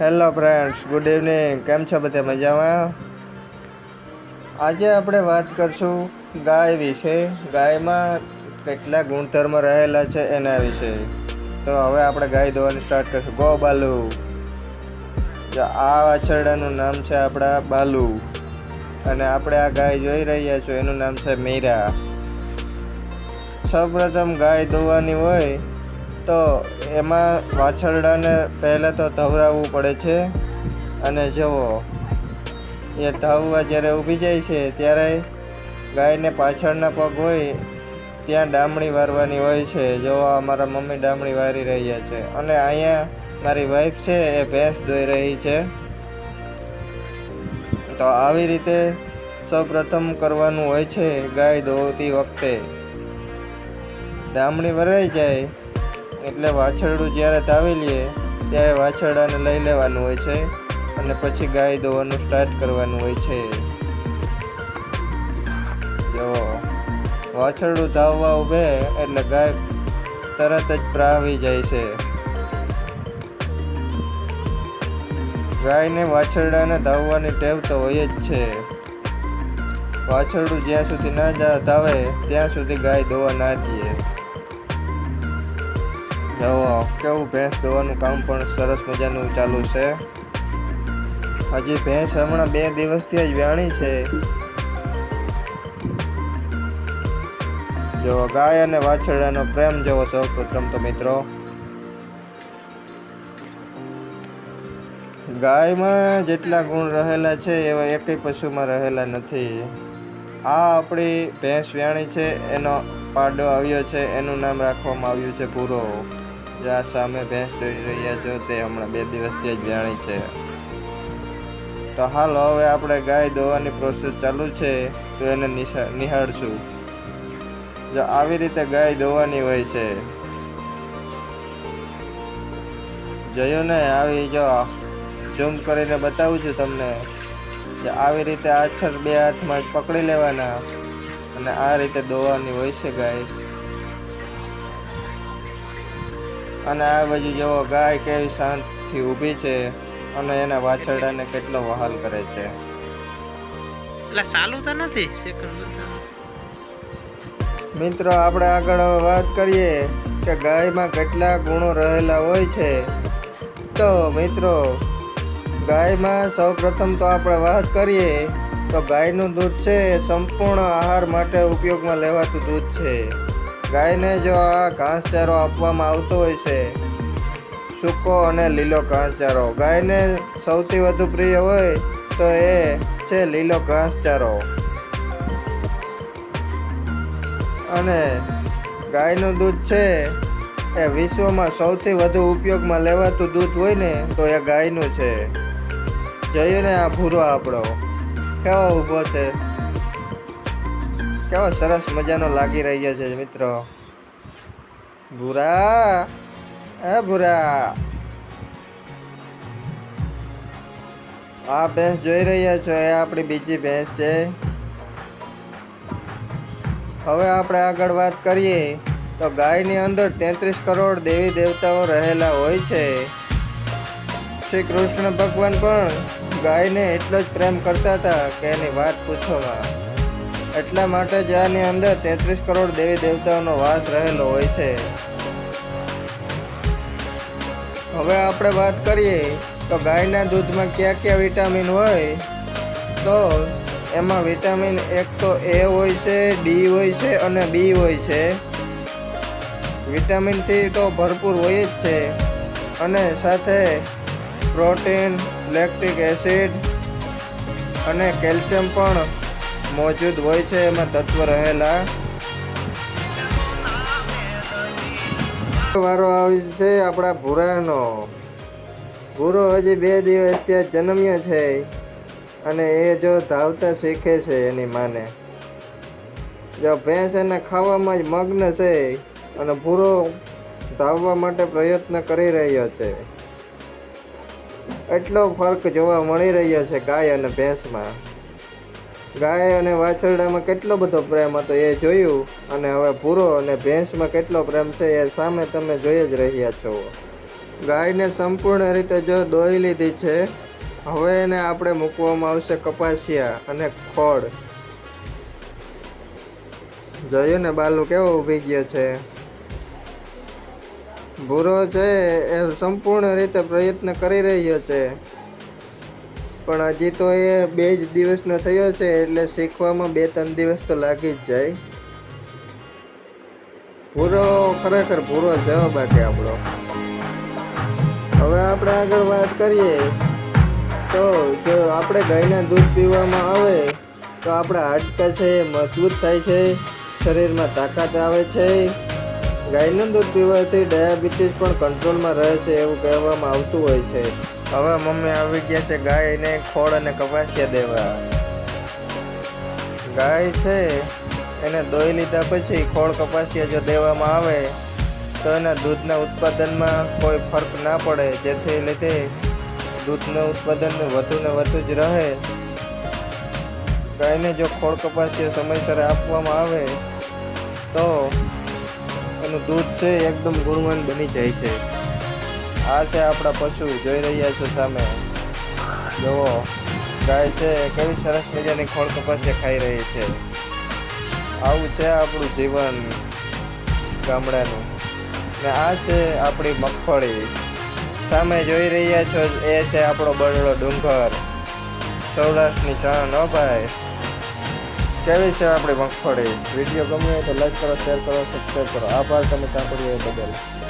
Hello friends good evening કેમ છો બધા મજામાં? આજે આપણે વાત કરશું ગાય વિશે. ગાયમાં કેટલા ગુણધર્મ રહેલા છે એના વિશે. તો હવે આપણે ગાય ધોવાનું સ્ટાર્ટ કરશું. ગો બાલુ. આ વાછરડાનું નામ છે આપણા બાલુ. અને આપણે આ ગાય જોઈ રહ્યા છો. એનું નામ છે મીરા. સૌપ્રથમ ગાય ધોવાની હોય તો એમાં વાછરડાને પહેલાં તો ધવરાવવું પડે છે. અને જુઓ, એ ધાવવા જ્યારે ઊભી જાય છે, ત્યારે ગાયને પાછળના પગ હોય, ત્યાં ડામણી વારવાની હોય છે. જો અમારા મમ્મી ડામણી વારી રહ્યા છે. અને અહીંયા મારી વાઈફ છે, એ ભેંસ ધોઈ રહી છે. તો આવી રીતે સૌપ્રથમ કરવાનું હોય છે ગાય ધોતી વખતે. ડામણી વરાઈ જાય એટલે વાછરડું જ્યારે તાવી લઈએ ત્યારે વાછરડાને લઈ લેવાનું હોય છે અને પછી ગાય દોવાનું સ્ટાર્ટ કરવાનું હોય છે. જો, વાછરડું ધાવવા ઊભે એટલે ગાય તરત જ પ્રાવી જાય છે. ગાયને વાછરડાને ધાવવાની ટેવ તો હોય જ છે. વાછરડું જ્યાં સુધી ના ધાવે ત્યાં સુધી ગાય દોવા ના દે જુઓ, કેવું ભેંસ દોવાનું કામ પણ સરસ મજાનું ચાલુ છે. હજી ભેંસ હમણાં બે દિવસથી જ વ્યાણી છે. જો ગાય અને વાછરડાનો પ્રેમ જેવો સૌ તો મિત્રો. ગાયમાં જેટલા ગુણ રહેલા છે, એવા એકેય પશુમાં રહેલા નથી. આ આપણી ભેંસ વ્યાણી છે, એનો પાડો આવ્યો છે, એનું નામ રાખવામાં આવ્યું છે પૂરો જે આ સામે ભેંસ જોઈ રહ્યા છો તે હમણાં બે દિવસથી જ જાણી છે. તો હાલ, હવે આપણે ગાય દોવાની પ્રોસેસ ચાલુ છે, તો એને નિહાળશું. જો આવી રીતે ગાય દોવાની હોય છે. જોયું ને, આવી જો ઝૂમ કરીને બતાવું છું તમને કે આવી રીતે આછર બે હાથમાં જ પકડી લેવાના અને આ રીતે દોવાની હોય છે ગાય. અને આ બાજુ જુઓ ગાય કેવી શાંતથી ઊભી છે અને એના વાછરડાને કેટલો વહાલ કરે છે. એટલે ચાલુ તો નથી મિત્રો આપણે આગળ વાત કરીએ કે ગાયમાં કેટલા ગુણો રહેલા હોય છે. તો મિત્રો ગાયમાં સૌપ્રથમ તો આપણે વાત કરીએ તો ગાયનું દૂધ છે સંપૂર્ણ આહાર માટે ઉપયોગમાં લેવાતું દૂધ છે. ગાયને જો આ ઘાસચારો આપવામાં આવતો હોય છે, સૂકો અને લીલો ઘાસચારો. ગાયને સૌથી વધુ પ્રિય હોય તો એ છે લીલો ઘાસચારો. અને ગાયનું દૂધ છે એ વિશ્વમાં સૌથી વધુ ઉપયોગમાં લેવાતું દૂધ હોય ને તો એ ગાયનું છે. જઈએ ને આ ભૂરો આપણો. કેવો ઊભો છે? કેવો સરસ મજાનો લાગી રહ્યો છે મિત્રો. ભૂરા એ ભૂરા. આ ભેંસ જોઈ રહ્યા છો, એ આપણી બીજી ભેંસ છે. હવે આપણે આગળ વાત કરીએ, તો ગાયની અંદર તેત્રીસ કરોડ દેવી દેવતાઓ રહેલા હોય છે. શ્રી કૃષ્ણ ભગવાન પણ ગાયને એટલો જ પ્રેમ કરતા હતા કે એની વાત પૂછોમાં. એટલા માટે જ આની અંદર તેત્રીસ કરોડ દેવી દેવતાઓનો વાસ રહેલો હોય છે. હવે આપણે વાત કરીએ, તો ગાયના દૂધમાં કયા કયા વિટામિન હોય? તો એમાં વિટામિન એક તો એ હોય છે, ડી હોય છે અને બી હોય છે. વિટામિનથી તો ભરપૂર હોય જ છે. અને સાથે પ્રોટીન, લેક્ટિક એસિડ અને કેલ્શિયમ પણ મોજૂદ હોય છે, એમાં તત્વ રહેલા. વારો આવે છે આપણા ભૂરાનો. ભૂરો હજી બે દિવસ ત્યાં જન્મ્યો છે અને એ જો ધાવતા શીખે છે એની માને. જો ભેંસ એને ખાવામાં જ મગ્ન છે અને ભૂરો ધાવવા માટે પ્રયત્ન કરી રહ્યો છે. એટલો ફરક જોવા મળી રહ્યો છે ગાય અને ભેંસમાં. ગાય અને વાછરડામાં કેટલો બધો પ્રેમ હતો એ જોયું અને હવે ભૂરો અને ભેંસમાં કેટલો પ્રેમ છે એ સામે તમે જોઈ જ રહ્યા છો. ગાયને સંપૂર્ણ રીતે જો દોઈ લીધી છે, હવે એને આપણે મૂકવામાં આવશે કપાસિયા અને ખોળ. જોયું ને બાલુ કેવો ઊભી ગયો છે? ભૂરો છે એ સંપૂર્ણ રીતે પ્રયત્ન કરી રહ્યો છે. પણ હજી તો એ બે જ દિવસનો થયો છે, એટલે શીખવામાં બે ત્રણ દિવસ તો લાગી જ જાય. પૂરો, ખરેખર પૂરો છે બાકી આપણો. હવે આપણે આગળ વાત કરીએ. તો જો આપણે ગાયના દૂધ પીવામાં આવે, તો આપણા હાડકા છે એ મજબૂત થાય છે, શરીરમાં તાકાત આવે છે. ગાયનું દૂધ પીવાથી ડાયાબિટીસ પણ કંટ્રોલમાં રહે છે એવું કહેવામાં આવતું હોય છે. હવે મમ્મી આવી ગયા છે ગાયને ખોળ અને કપાસિયા દેવા. ગાય છે, એને દોઈ લીધા પછી ખોળ કપાસિયા જો દેવામાં આવે, તો એના દૂધના ઉત્પાદનમાં કોઈ ફરક ના પડે, જેથી લીધે દૂધનું ઉત્પાદન વધુ ને વધુ જ રહે. ગાયને જો ખોળ કપાસિયા સમયસર આપવામાં આવે, તો એનું દૂધ છે, એકદમ ગુણવાન બની જાય છે. આ છે આપણા પશુ, જોઈ રહ્યા છો સામે. જુઓ, ગાય છે, કેવી સરસ મજાની ખોળ કપાસે ખાઈ રહી છે. આવું છે આપણું જીવન ગામડાનું. ને આ છે આપણી મગફળી. સામે જોઈ રહ્યા છો, એ છે આપણો બરડો ડુંગર. સૌરાષ્ટ્રની શાન, હો ભાઈ. કેવી છે આપણી મગફળી? વીડિયો ગમ્યો હોય તો લાઈક કરો શેર કરો સબસ્ક્રાઈબ કરો. આભાર, તમે સાંભળ્યો એ બદલ.